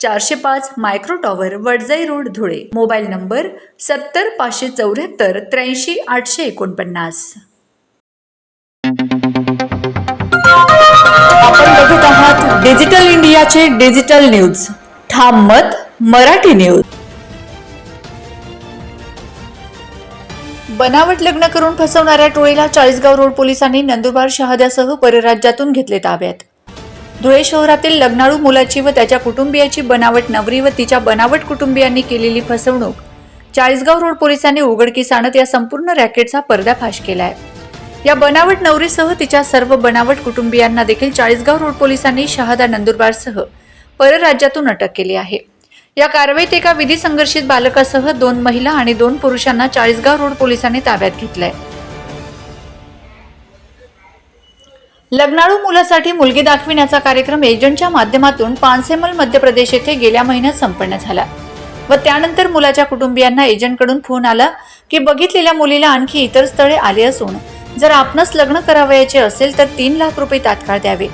चारशे पाच micro tower Wadjai road Dhule. Mobile number सत्तर पाचशे चौऱ्याहत्तर त्र्याऐंशी आठशे एकोणपन्नास. आपण बघत आहात डिजिटल इंडियाचे डिजिटल न्यूज. ठाम मत मराठी न्यूज. बनावट लग्न करून फसवणाऱ्या टोळीला चाळीसगाव रोड पोलिसांनी नंदुरबार शहाद्यासह परराज्यातून घेतले ताब्यात. धुळे शहरातील लग्नाळू मुलाची व त्याच्या कुटुंबियाची बनावट नवरी व तिच्या बनावट कुटुंबियांनी केलेली फसवणूक. चाळीसगाव रोड पोलिसांनी उघडकीस आणत या संपूर्ण रॅकेटचा पर्दाफाश केलाय. या बनावट नवरीसह तिच्या सर्व बनावट कुटुंबियांना देखील चाळीसगाव रोड पोलिसांनी शहादा नंदुरबारसह परराज्यातून अटक केली आहे. या कारवाईत एका विधी संघर्षित बालकासह दोन महिला आणि दोन पुरुषांना चाळीसगाव रोड पोलिसांनी ताब्यात घेतलंय. लग्नाळू मुलासाठी मुलगी दाखविण्याचा कार्यक्रम एजंटच्या माध्यमातून पानसेमल मध्य प्रदेश येथे गेल्या महिन्यात संपन्न झाला. व त्यानंतर मुलाच्या कुटुंबियांना एजंटकडून फोन आला की बघितलेल्या मुलीला आणखी इतर स्थळे आले असून जर आपणच लग्न करावयाचे असेल तर तीन लाख रुपये तात्काळ द्यावे.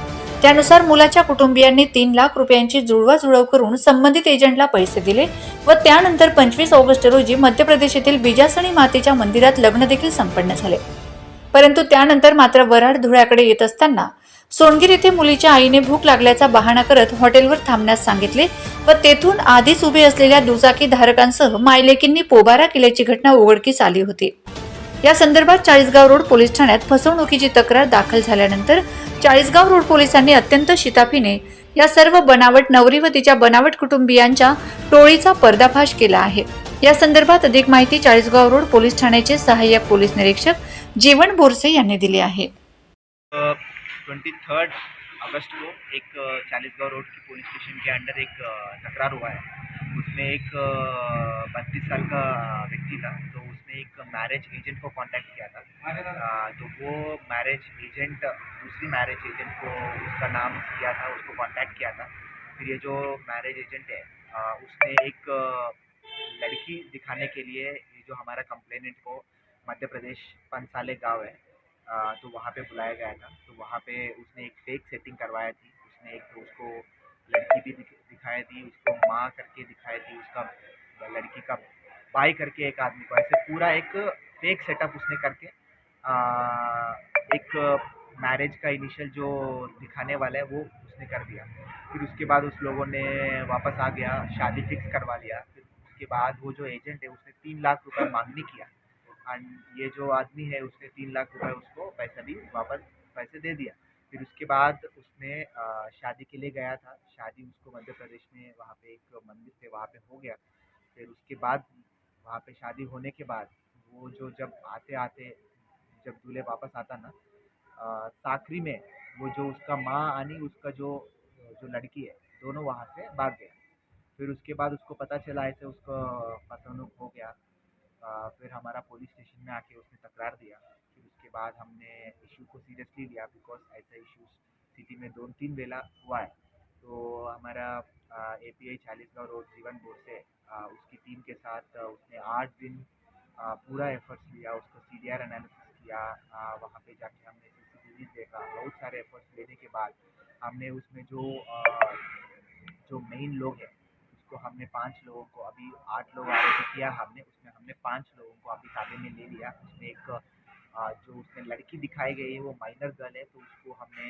त्यानुसार मुलाच्या कुटुंबियांनी तीन लाख रुपयांची जुळवाजुळव करून संबंधित एजंटला पैसे दिले व त्यानंतर पंचवीस ऑगस्ट रोजी मध्य प्रदेश येथील बिजासणी मातेच्या मंदिरात लग्न देखील संपन्न झाले. परंतु त्यानंतर मात्र वराड धुळ्याकडे येत असताना सोनगीर येथे मुलीच्या आईने भूक लागल्याचा बहाणा करत हॉटेलवर थांबण्यास सांगितले व तेथून आधीच उभे असलेल्या दुचाकी धारकांसह मायलेकींनी पोबारा केल्याची घटना उघडकीस आली होती. या संदर्भात चाळीसगाव रोड पोलीस ठाण्यात फसवणुकीची तक्रार दाखल झाल्यानंतर चाळीसगाव रोड पोलिसांनी अत्यंत शिताफीने या सर्व बनावट नवरी व तिच्या बनावट कुटुंबियांच्या टोळीचा पर्दाफाश केला आहे. या संदर्भात अधिक माहिती चाळीसगाव रोड पोलीस ठाण्याचे सहाय्यक पोलीस निरीक्षक जीवन बोरसे यांनी दिली आहे. ट्वेंटी थर्ड अगस्त को एक चालीसगांव रोड की पुलिस स्टेशन के अंडर एक तकरार हुआ है. उसमें एक बत्तीस साल का व्यक्ति था तो उसने एक मैरिज एजेंट को कांटेक्ट किया था. तो वो मैरिज एजेंट दूसरी मैरिज एजेंट को उसका नाम दिया था, उसको कांटेक्ट किया था. फिर ये जो मैरिज एजेंट है उसने एक लड़की दिखाने के लिए जो हमारा कंप्लेनेंट को मध्य प्रदेश पंसाले गाँव है अ, तो वहाँ पे बुलाया गया था। तो वहाँ पे उसने एक फेक सेटिंग करवाया थी। उसने एक उसको लड़की भी दिख, दिखाई थी उसको माँ करके दिखाई थी उसका लड़की का भाई करके एक आदमी को। ऐसे पूरा एक फेक सेटअप उसने करके अ, एक मैरिज का इनिशियल जो दिखाने वाला है वो उसने कर दिया। फिर उसके बाद उस लोगों ने वापस आ गया शादी फिक्स करवा लिया। फिर उसके बाद वो जो एजेंट है उसने तीन लाख रुपए मांगनी किया। एंड ये जो आदमी है, उसने तीन लाख रुपए उसको पैसा भी वापस पैसे दे दिया। फिर उसके बाद उसने शादी के लिए गया था। शादी उसको मध्य प्रदेश में वहाँ पे एक मंदिर थे वहाँ पे हो गया। फिर उसके बाद वहाँ पे शादी होने के बाद वो जो जब आते आते जब दूल्हे वापस आता ना साकरी में वो जो उसका माँ आनी, उसका जो जो लड़की है, दोनों वहाँ से भाग गए फिर उसके बाद उसको पता चला, ऐसे उसको फसवनुक हो गया। फिर हमारा पुलिस स्टेशन में आके उसने तकरार दिया। फिर उसके बाद हमने इशू को सीरियसली लिया बिकॉज़ ऐसा इशू सिटी में दो तीन वेला हुआ है तो हमारा A P I Chalisgaon road Jeevan board से उसकी टीम के साथ उसने आठ दिन पूरा एफर्ट्स लिया, उसको सी डी आर एनालिसिस किया वहाँ पे जाके हमने सी सी टी वी देखा, बहुत सारे एफर्ट्स लेने के बाद हमने उसमें जो जो मेन लोग हैं उसको हमने पाँच लोगों को अभी आठ लोग आरोपी किया हमने, उसमें हमने पाँच लोगों को अभी ताबे में ले लिया। उसमें एक जो उसमें लड़की दिखाई गई है, वो माइनर गर्ल है तो उसको हमने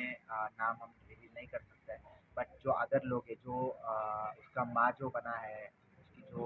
नाम हम रिवील नहीं कर सकते बट जो अदर लोग है, जो उसका माँ जो बना है, उसकी जो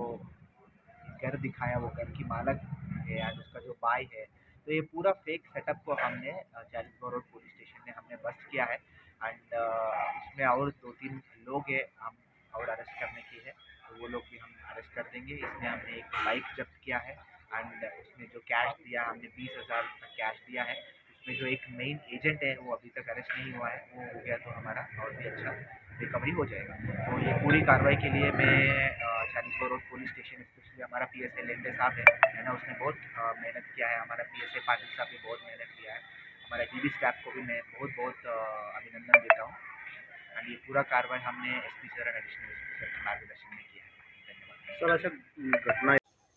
घर दिखाया, वो घर की मालक है एंड उसका जो बाई है तो ये पूरा फेक सेटअप को हमने चालीसगांव रोड पुलिस स्टेशन में हमने बस्ट किया है। एंड उसमें और दो तीन लोग हैं हम और अरेस्ट करने की है तो वो लोग भी हम अरेस्ट कर देंगे इसमें हमने एक बाइक जब्त किया है एंड उसमें जो कैश दिया, हमने बीस हज़ार का कैश दिया है। उसमें जो एक मेन एजेंट है, वो अभी तक अरेस्ट नहीं हुआ है। वो हो गया तो हमारा और भी अच्छा रिकवरी हो जाएगा। तो ये पूरी कार्रवाई के लिए मैं Chalisgarh road police station specially हमारा पी एस ए लेंडे साहब है है ना, उसने बहुत मेहनत किया है। हमारा पी एस ए पाटिल साहब ने बहुत मेहनत किया है। हमारा डीबी स्टाफ को भी मैं बहुत बहुत अभिनंदन देता हूँ। आणि ये पूरा कार्रवाई हमने एस पी सर एडिशनल मार्गदर्शन में किया है। धन्यवाद। सर अशा घटना